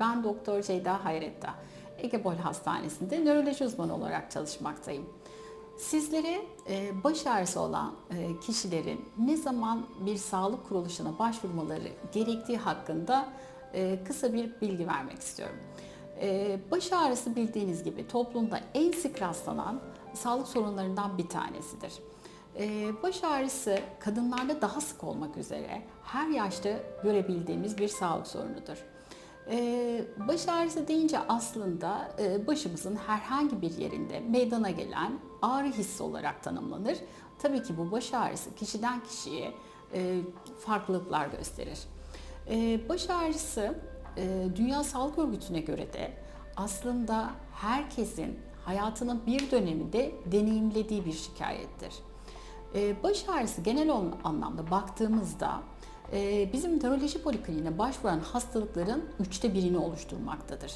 Ben Doktor Ceyda Hayrettin. Ege Bol Hastanesi'nde nöroloji uzmanı olarak çalışmaktayım. Sizlere e, baş ağrısı olan e, kişilerin ne zaman bir sağlık kuruluşuna başvurmaları gerektiği hakkında e, kısa bir bilgi vermek istiyorum. Baş ağrısı bildiğiniz gibi toplumda en sık rastlanan sağlık sorunlarından bir tanesidir. Baş ağrısı kadınlarda daha sık olmak üzere her yaşta görebildiğimiz bir sağlık sorunudur. Ee, Baş ağrısı deyince aslında e, başımızın herhangi bir yerinde meydana gelen ağrı hissi olarak tanımlanır. Tabii ki bu baş ağrısı kişiden kişiye e, farklılıklar gösterir. Ee, Baş ağrısı e, Dünya Sağlık Örgütü'ne göre de aslında herkesin hayatının bir döneminde deneyimlediği bir şikayettir. Baş ağrısı genel anlamda baktığımızda e, bizim nöroloji polikliniğine başvuran hastalıkların üçte birini oluşturmaktadır.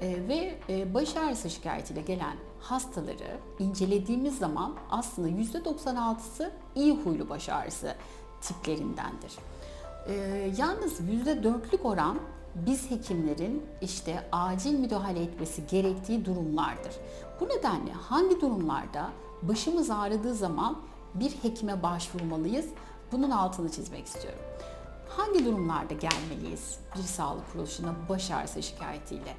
E, Ve e, baş ağrısı şikayetiyle gelen hastaları incelediğimiz zaman aslında %96'sı iyi huylu baş ağrısı tiplerindendir. E, Yalnız %4'lük oran biz hekimlerin işte acil müdahale etmesi gerektiği durumlardır. Bu nedenle hangi durumlarda başımız ağrıdığı zaman bir hekime başvurmalıyız? Bunun altını çizmek istiyorum. Hangi durumlarda gelmeliyiz bir sağlık kuruluşuna baş ağrısı şikayetiyle?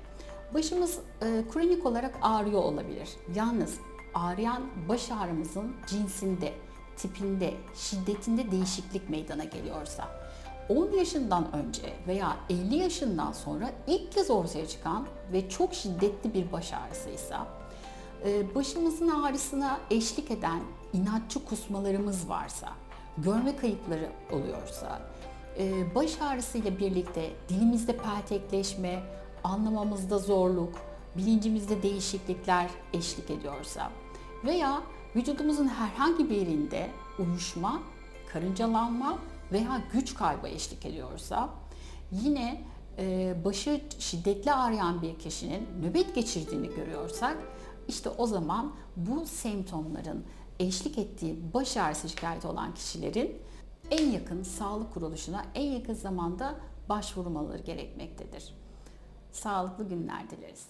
Başımız e, kronik olarak ağrıyor olabilir. Yalnız ağrıyan baş ağrımızın cinsinde, tipinde, şiddetinde değişiklik meydana geliyorsa, 10 yaşından önce veya 50 yaşından sonra ilk kez ortaya çıkan ve çok şiddetli bir baş ağrısıysa, e, başımızın ağrısına eşlik eden inatçı kusmalarımız varsa, görme kayıpları oluyorsa, e, baş ağrısıyla birlikte dilimizde peltekleşme, anlamamızda zorluk, bilincimizde değişiklikler eşlik ediyorsa veya vücudumuzun herhangi bir yerinde uyuşma, karıncalanma veya güç kaybı eşlik ediyorsa yine e, başı şiddetli ağrıyan bir kişinin nöbet geçirdiğini görüyorsak işte o zaman bu semptomların eşlik ettiği baş ağrısı şikayeti olan kişilerin en yakın sağlık kuruluşuna en yakın zamanda başvurmaları gerekmektedir. Sağlıklı günler dileriz.